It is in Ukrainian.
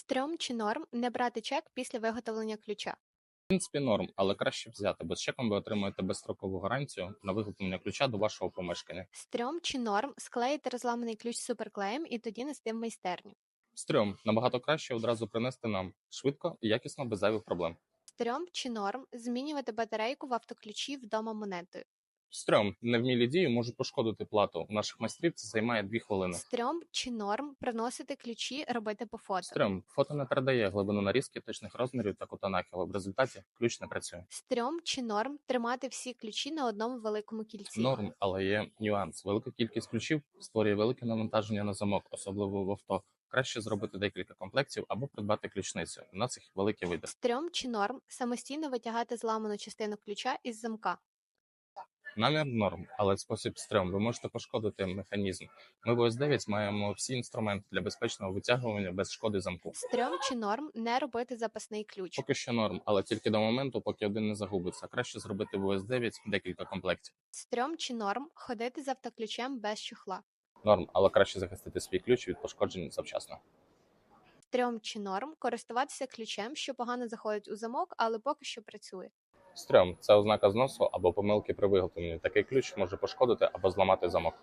Стрьом чи норм не брати чек після виготовлення ключа. В принципі, норм, але краще взяти, бо з чеком ви отримуєте безстрокову гарантію на виготовлення ключа до вашого помешкання. Стрьом чи норм склеїти розламаний ключ суперклеєм і тоді нести в майстерню. Стрьом набагато краще одразу принести нам швидко і якісно без зайвих проблем. Стрьом чи норм змінювати батарейку в автоключі вдома монетою. Стрьом невмілі дії можуть пошкодити плату. У наших майстрів це займає 2 хвилини. Стрьом чи норм приносити ключі робити по фото. Стрьом фото не передає глибину нарізки, точних розмірів та кута нахилу. В результаті ключ не працює. Стрьом чи норм тримати всі ключі на одному великому кільці. Норм, але є нюанс. Велика кількість ключів створює велике навантаження на замок, особливо в авто. Краще зробити декілька комплектів або придбати ключницю. У нас їх великий вибір. Стрьом чи норм самостійно витягати зламану частину ключа із замка. Намір норм, але спосіб стрьом. Ви можете пошкодити механізм. Ми в ОС-9 маємо всі інструменти для безпечного витягування без шкоди замку. Стрьом чи норм не робити запасний ключ. Поки що норм, але тільки до моменту, поки один не загубиться. Краще зробити в ОС-9 декілька комплектів. Стрьом чи норм ходити з автоключем без чохла. Норм, але краще захистити свій ключ від пошкоджень завчасно. Стрьом чи норм користуватися ключем, що погано заходить у замок, але поки що працює. Стрьом це ознака зносу або помилки при виготовленні. Такий ключ може пошкодити або зламати замок.